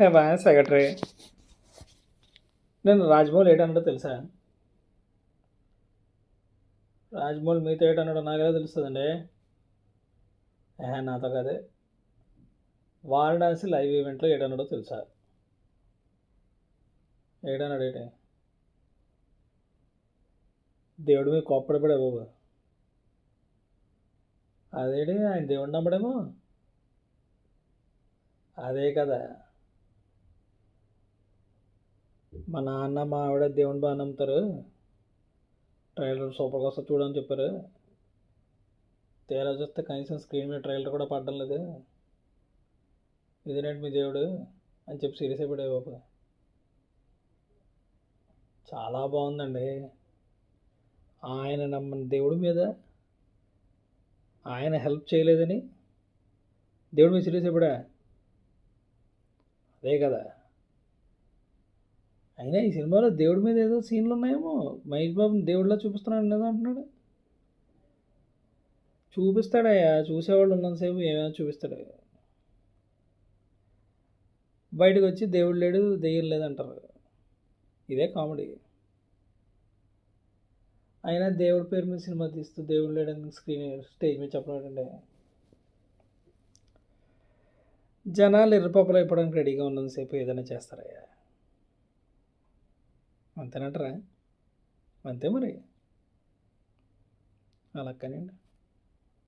హే secretary నేను రాజ్మౌళి ఏటన్నాడో తెలుసా? రాజ్మౌళి మీతో ఏటన్నాడో నాకెలా తెలుస్తుందండి? ఏ నాతో కదే. వారణాసి లైవ్ ఈవెంట్లో ఏటన్నాడో తెలుసా? ఏటన్నాడు ఏటే? దేవుడి మీద కోప్పడపడే బాబు. అదేడే ఆయన దేవుడు నమ్మడేమో? అదే కదా. మా నాన్న మా ఆవిడ దేవుని బాగా నమ్ముతారు. ట్రైలర్ సూపర్గా వస్తుంది చూడని చెప్పారు. తేలా చూస్తే కనీసం స్క్రీన్ మీద ట్రైలర్ కూడా పడడం లేదు. ఇదేనేంటి మీ దేవుడు అని చెప్పి సీరియస్ అయిపోయాయి బాబు. చాలా బాగుందండి. ఆయన నమ్మని దేవుడి మీద ఆయన హెల్ప్ చేయలేదని దేవుడి మీద సీరియస్ అయిపోయా అదే కదా. అయినా ఈ సినిమాలో దేవుడి మీద ఏదో సీన్లు ఉన్నాయేమో మహేష్ బాబు దేవుడిలా చూపిస్తున్నాడు ఏదో అంటున్నాడు? చూపిస్తాడయ్యా. చూసేవాళ్ళు ఉన్నంతసేపు ఏమైనా చూపిస్తాడు. బయటకు వచ్చి దేవుడు లేడు దెయ్యం లేదంటారు. ఇదే కామెడీ. అయినా దేవుడి పేరు మీద సినిమా తీస్తూ దేవుడు లేడని స్క్రీన్ స్టేజ్ మీద చెప్పడం జనాలు ఇర్రపప్పలు అయిపోవడానికి రెడీగా ఉన్నంతసేపు ఏదైనా చేస్తారయ్యా. అంతేనంటారా? అంతే మరి. అలా కానివ్వండి.